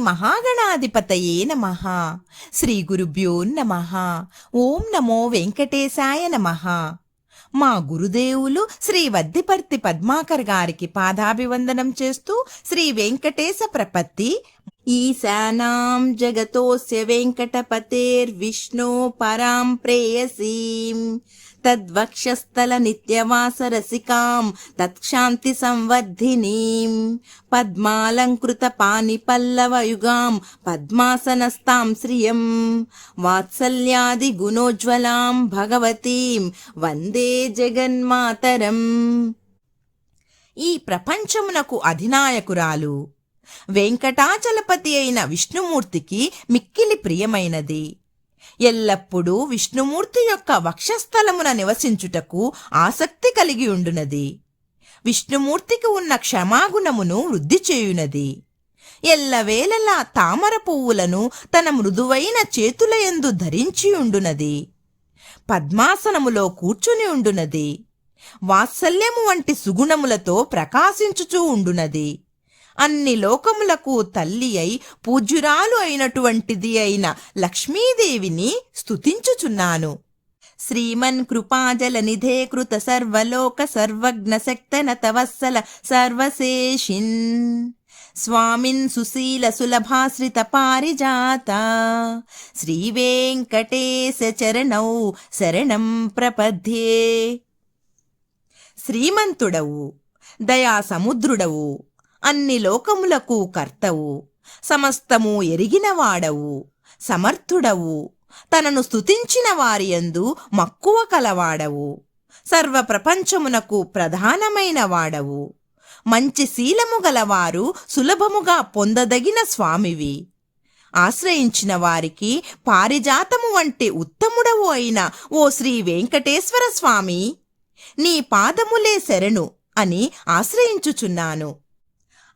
మహాగణాధిపతయే నమ. శ్రీ గురుభ్యో నమ. ఓం నమో వెంకటేశాయ నమ. మా గురుదేవులు శ్రీ వద్దిపర్తి పద్మాకర్ గారికి పాదాభివందనం చేస్తూ శ్రీ వెంకటేశ ప్రపత్తి ఈశానాం జగతోస్య వెంకటపతేర్విష్ణో పరాం ప్రేయసీం. తద్వక్షస్థల నిత్యవాస రసికాం తత్క్షాంతి సంవర్ధినీం. పద్మాలంకృత పాని పల్లవయుగాం పద్మాసనస్తాం శ్రియం. వాత్సల్యాది గుణోజ్వలాం భగవతీం వందే జగన్మాతరం. ఈ ప్రపంచమునకు అధినాయకురాలు వెంకటాచలపతి అయిన విష్ణుమూర్తికి మిక్కిలి ప్రియమైనది. ఎల్లప్పుడూ విష్ణుమూర్తి యొక్క వక్షస్థలమున నివసించుటకు ఆసక్తి కలిగి ఉండునది. విష్ణుమూర్తికి ఉన్న క్షమాగుణమును వృద్ధి చేయునది. ఎల్లవేళలా తామర పువ్వులను తన మృదువైన చేతులయందు ధరించి ఉండునది. పద్మాసనములో కూర్చుని ఉండునది. వాత్సల్యము వంటి సుగుణములతో ప్రకాశించుచూ ఉండునది. అన్ని లోకములకు తల్లి అయి పూజ్యురాలు అయినటువంటిది అయిన లక్ష్మీదేవిని స్తుతించుచున్నాను. శ్రీమన్ కృపాజల నిధే కృత సర్వలోక సర్వజ్ఞ శక్తన తవస్సల సర్వశేషిన్. స్వామిన్ సుశీల సులభాశ్రిత పారిజాత. శ్రీవేంకటేశ చరణౌ శరణం ప్రపద్యే. శ్రీమంతుడవు దయా సముద్రుడవు అన్ని లోకములకు కర్తవు. సమస్తము ఎరిగినవాడవు సమర్థుడవు. తనను స్తుతించిన వారియందు మక్కువ కలవాడవు. సర్వ ప్రపంచమునకు ప్రధానమైన వాడవు. మంచి శీలము గలవారు సులభముగా పొందదగిన స్వామివి. ఆశ్రయించిన వారికి పారిజాతము వంటి ఉత్తముడవు అయిన ఓ శ్రీ వెంకటేశ్వర స్వామి నీ పాదములే శరణు అని ఆశ్రయించుచున్నాను.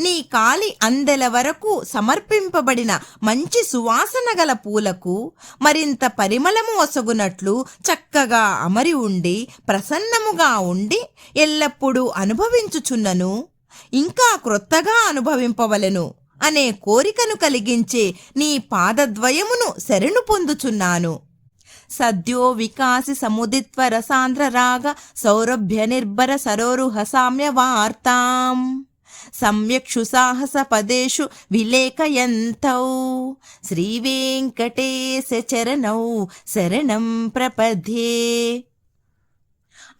నీ కాలి అందెల వరకు సమర్పింపబడిన మంచి సువాసన గల పూలకు మరింత పరిమళము ఒసగునట్లు చక్కగా అమరి ఉండి ప్రసన్నముగా ఉండి ఎల్లప్పుడూ అనుభవించుచున్నను. ఇంకా క్రొత్తగా అనుభవింపవలెను అనే కోరికను కలిగించే నీ పాదద్వయమును శరణు పొందుచున్నాను. సద్యో వికాసి సముదిత్వ రసాంధ్ర రాగ సౌరభ్య నిర్భర సరోరుహ సామ్య వార్తాం సమ్యక్షు సాహస పదేషు విలేకయంతౌ శ్రీ చరణౌ శరణం ప్రపద్యే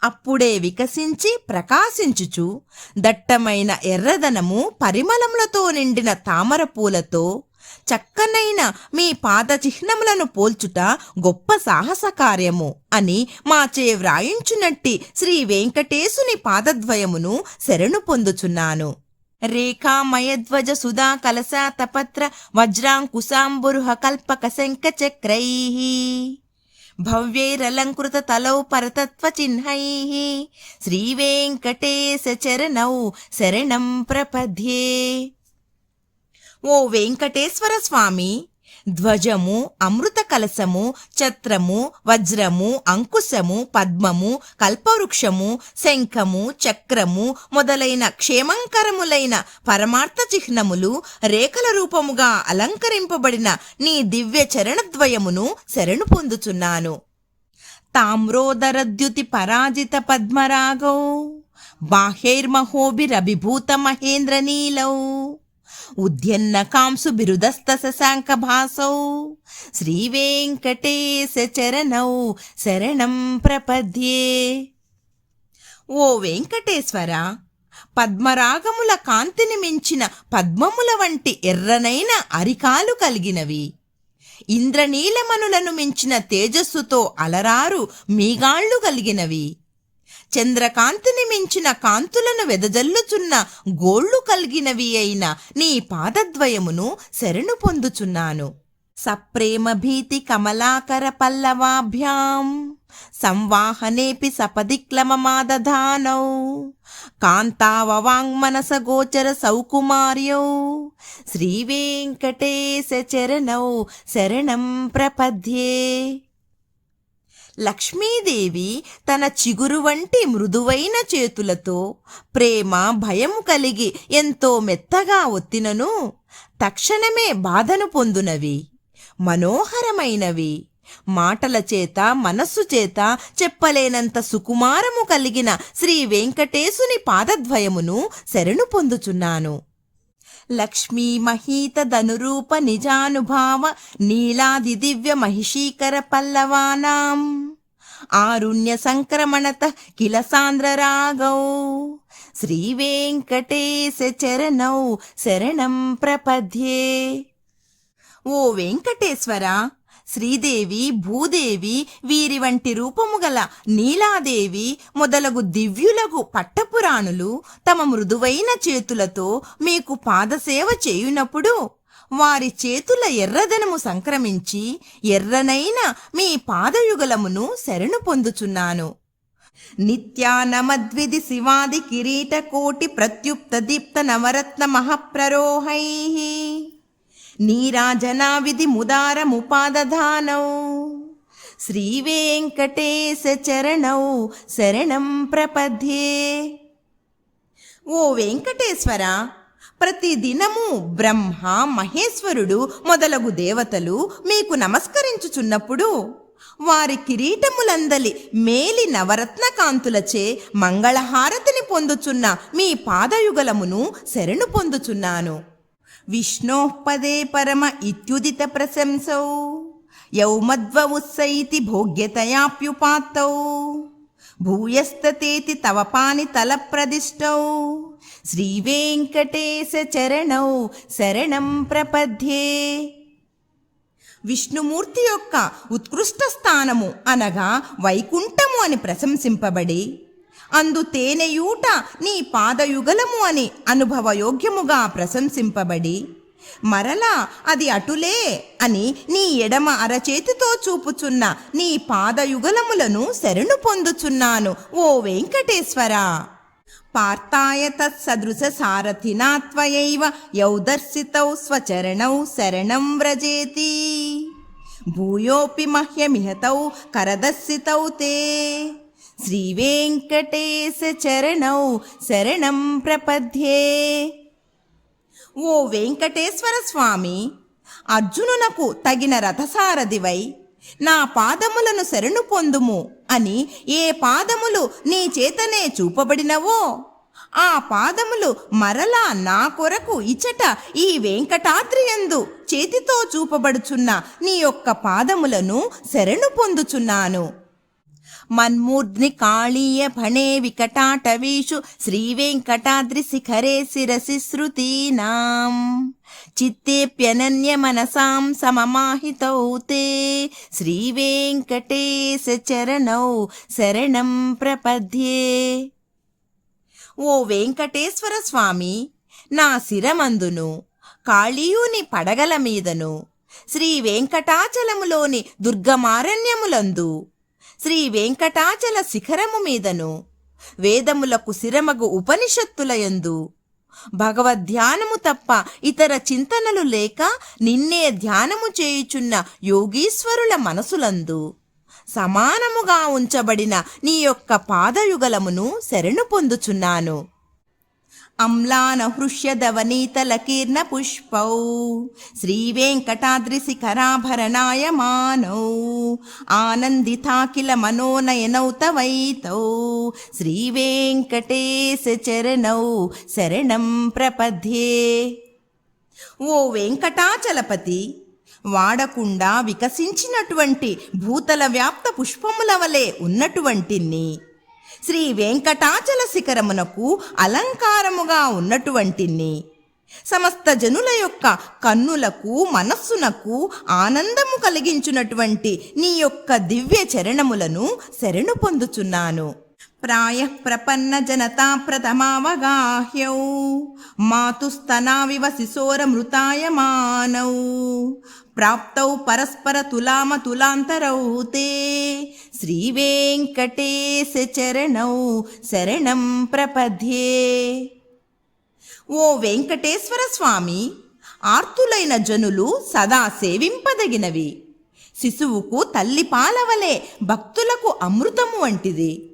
అప్పుడే వికసించి ప్రకాశించుచు దట్టమైన ఎర్రదనము పరిమళములతో నిండిన తామర పూలతో చక్కనైన మీ పాద చిహ్నములను పోల్చుట గొప్ప సాహస కార్యము అని మాచే వ్రాయించునట్టి శ్రీ వెంకటేశుని పాదద్వయమును శరణు పొందుచున్నాను. రేఖామయధ్వజ సుధా కలశాతపత్ర వజ్రాంకుశాంబురుహ కల్పక శంఖ చక్రై భవ్యైరలంకృత తలౌ పరతత్వ చిహ్నై ధ్వజము అమృత కలసము ఛత్రము వజ్రము అంకుశము పద్మము కల్పవృక్షము శంఖము చక్రము మొదలైన క్షేమంకరములైన పరమార్థ చిహ్నములు రేఖల రూపముగా అలంకరింపబడిన నీ దివ్య చరణద్వయమును శరణు పొందుచున్నాను. తామ్రోదరద్యుతి పరాజిత పద్మరాగౌ బాహ్యైర్మహోభిరభిభూత మహేంద్ర నీలౌ ఉద్యన్న కాంసు బిరుదస్త శశాంక భాసౌ శ్రీ వెంకటేశ చరణౌ శరణం ప్రపద్యే. ఓ వెంకటేశ్వర పద్మరాగముల కాంతిని మించిన పద్మముల వంటి ఎర్రనైన అరికాలు కలిగినవి. ఇంద్రనీలమనులను మించిన తేజస్సుతో అలరారు మీగాళ్ళు కలిగినవి. చంద్రకాంతిని మించిన కాంతులను వెదజల్లుచున్న గోళ్ళు కలిగినవి అయిన నీ పాదద్వయమును శరణు పొందుచున్నాను. సప్రేమ భీతి కమలాకర పల్లవాభ్యాం. సంవాహనేపి సపదిక్లమమాదధానౌ. కాంతావవాంగ్మనస గోచర సౌకుమార్యౌ. శ్రీవేంకటేశ చరణౌ. శరణం ప్రపద్యే. లక్ష్మీదేవి తన చిగురు వంటి మృదువైన చేతులతో ప్రేమ భయం కలిగి ఎంతో మెత్తగా ఒత్తినను. తక్షణమే బాధను పొందునవి. మనోహరమైనవి. మాటల చేత మనస్సు చేత చెప్పలేనంత సుకుమారము కలిగిన శ్రీ వెంకటేశుని పాదద్వయమును శరణు పొందుచున్నాను. లక్ష్మీ మహీత ధనురూప నిజానుభావ నీలాది దివ్య మహిషీకర పల్లవానాం. ఆరుణ్య సంక్రమణత కిల సాంద్ర రాగౌ శ్రీ వెంకటేశ చరణౌ శరణం ప్రపద్యే. ఓ వెంకటేశ్వర శ్రీదేవి భూదేవి వీరి వంటి రూపము గల నీలాదేవి మొదలగు దివ్యులగు పట్టపురాణులు తమ మృదువైన చేతులతో మీకు పాదసేవ చేయునప్పుడు వారి చేతుల ఎర్రదనము సంక్రమించి ఎర్రనైన మీ పాదయుగలమును శరణు పొందుచున్నాను. నిత్యానమద్విధి శివాది కిరీట కోటి ప్రత్యుప్త దీప్త నవరత్న మహప్రరోహై. నీరాజనా విధి ముదారముపాదధానౌ శ్రీ చరణౌ శరణం ప్రపద్యే. ఓ వెంకటేశ్వర ప్రతిదినము బ్రహ్మ మహేశ్వరుడు మొదలగు దేవతలు మీకు నమస్కరించుచున్నప్పుడు వారి కిరీటములందలి మేలి నవరత్న కాంతులచే మంగళహారతిని పొందుచున్న మీ పాదయుగలమును శరణు పొందుచున్నాను. విష్ణోపదే పరమ ఇత్యుదిత ప్రశంసౌ యౌమద్వ ఉత్సైతి భోగ్యతయాప్యుపాత్తౌ భూయస్తతేతి తవ పాని తల ప్రదిష్టౌ శ్రీవేంకటేశ చరణౌ శరణం ప్రపద్యే. విష్ణుమూర్తి యొక్క ఉత్కృష్ట స్థానము అనగా వైకుంఠము అని ప్రశంసింపబడి అందు తేనెయూట నీ పాదయుగలము అని అనుభవయోగ్యముగా ప్రశంసింపబడి మరలా అది అటులే అని నీ ఎడమ అరచేతితో చూపుచున్న నీ పాదయుగలములను శరణు పొందుచున్నాను ఓ వెంకటేశ్వర. పార్థాయ తత్సదృశ సారథినా త్వయైవ యౌదర్శితౌ స్వచరణౌ శరణం వ్రజేతి. భూయోపి మహ్యమిహతౌ కరదర్శితౌ తే. శ్రీ చరణౌ శరణం ప్రపద్యే. ఓ వెంకటేశ్వర స్వామి అర్జునునకు తగిన రథసారథివై నా పాదములను శరణు పొందుము అని ఏ పాదములు నీ చేతనే చూపబడినవో ఆ పాదములు మరలా నా కొరకు ఇచట ఈ వెంకటాద్రియందు చేతితో చూపబడుచున్న నీ యొక్క పాదములను శరణు పొందుచున్నాను. మన్మూర్ధ్ని కాళీయ భణే వికటాటవీషు శ్రీవేంకటాద్రి శిఖరే శిరసి శృతీనాం. చిత్తేప్యనన్య మనసాం సమమాహితౌ తే శ్రీవేంకటేశ చరణౌ శరణం ప్రపద్యే. ఓ వెంకటేశ్వర స్వామి నా శిరమందును కాళీయుని పడగల మీదను శ్రీ వెంకటాచలములోని దుర్గమారణ్యములందు శ్రీ వెంకటాచల శిఖరము మీదను. వేదములకు శిరమగు ఉపనిషత్తులయందు. భగవద్ధ్యానము తప్ప ఇతర చింతనలు లేక నిన్నే ధ్యానము చేయుచున్న యోగీశ్వరుల మనసులందు. సమానముగా ఉంచబడిన నీ యొక్క పాదయుగలమును శరణు పొందుచున్నాను. అమ్లాన హృష్యదవనీతలకీర్ణ పుష్పౌ శ్రీవేంకటాద్రి శిఖరాభరణాయ మానౌ ఆనందితాఖిల మనోనయనౌ తవైతౌ శ్రీవేంకటేశ చరణౌ శరణం ప్రపద్యే. ఓ వెంకటాచలపతి వాడకుండా వికసించినటువంటి భూతల వ్యాప్త పుష్పముల వలె ఉన్నటువంటి నీ శ్రీ వెంకటాచల శిఖరమునకు అలంకారముగా ఉన్నటువంటిని సమస్త జనుల యొక్క కన్నులకు మనస్సునకు ఆనందము కలిగించునటువంటి నీ యొక్క దివ్య చరణములను శరణు పొందుచున్నాను. ప్రాయః ప్రపన్న జనతా ప్రథమావగాహ్యౌ. మాతుస్తనావివ శిశోరమృతాయమానౌ ప్రాప్తౌ పరస్పర తులామ తులాంతరౌ తే. శ్రీవేంకటేశ చరణౌ శరణం ప్రపద్యే. ఓ వెంకటేశ్వర స్వామి ఆర్తులైన జనులు సదా సేవింపదగినవి. శిశువుకు తల్లి పాలవలే భక్తులకు అమృతము వంటిది.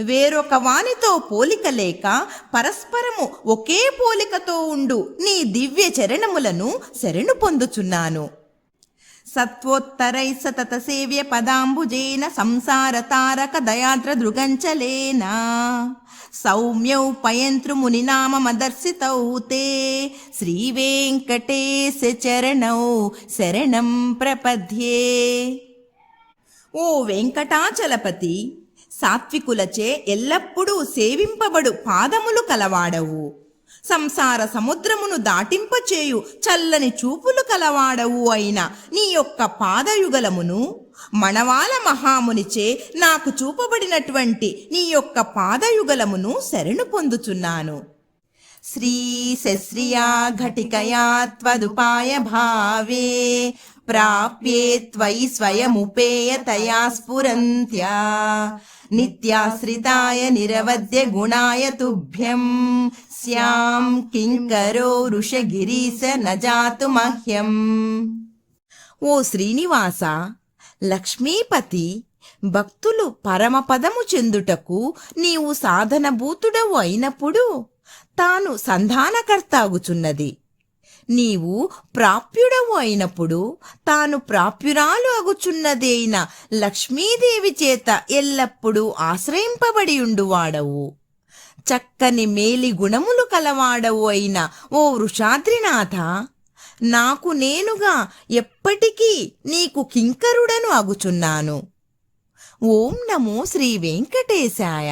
వేరొక వానితో పోలిక లేక పరస్పరము ఒకే పోలికతో ఉండు నీ దివ్య చరణములను శరణు పొందుచున్నాను. సత్వోత్తరై సతత సేవ్య పదాంబుజేన సంసార తారక దయాద్ర దృగంచలేన. సౌమ్యౌ పయంత్రు మునినామదర్శితౌ తే. శ్రీ వెంకటేశ చరణౌ శరణం ప్రపద్యే. ఓ వెంకటాచలపతి సాత్వికులచే ఎల్లప్పుడూ సేవింపబడు పాదములు కలవాడవు. సంసార సముద్రమును దాటింపచేయు చల్లని చూపులు కలవాడవు అయిన నీ యొక్క పాదయుగలమును. మణవాల మహామునిచే నాకు చూపబడినటువంటి నీ యొక్క పాదయుగలమును శరణు పొందుచున్నాను. శ్రీ శశ్రియా ఘటికయా త్వదుపాయ భావే ప్రాప్యే త్వయి స్వయముపేయతయా స్ఫురంత్యా. నిత్యాశ్రితాయ నిరవద్య గుణాయ తుభ్యం శ్యాం కింకరో ఋషగిరీశ నజాతు మహ్యం ఓ శ్రీనివాస లక్ష్మీపతి భక్తులు పరమపదము చెందుటకు నీవు సాధనభూతుడవు అయినప్పుడు తాను సంధానకర్తాగుచున్నది నీవు ప్రాప్యుడవు అయినప్పుడు తాను ప్రాప్యురాలు అగుచున్నదైన లక్ష్మీదేవి చేత ఎల్లప్పుడూ ఆశ్రయింపబడి ఉండువాడవు చక్కని మేలి గుణములు కలవాడవు అయిన ఓ వృషాద్రినాథ నాకు నేనుగా ఎప్పటికీ నీకు కింకరుడను అగుచున్నాను. ఓం నమో శ్రీ వెంకటేశాయ.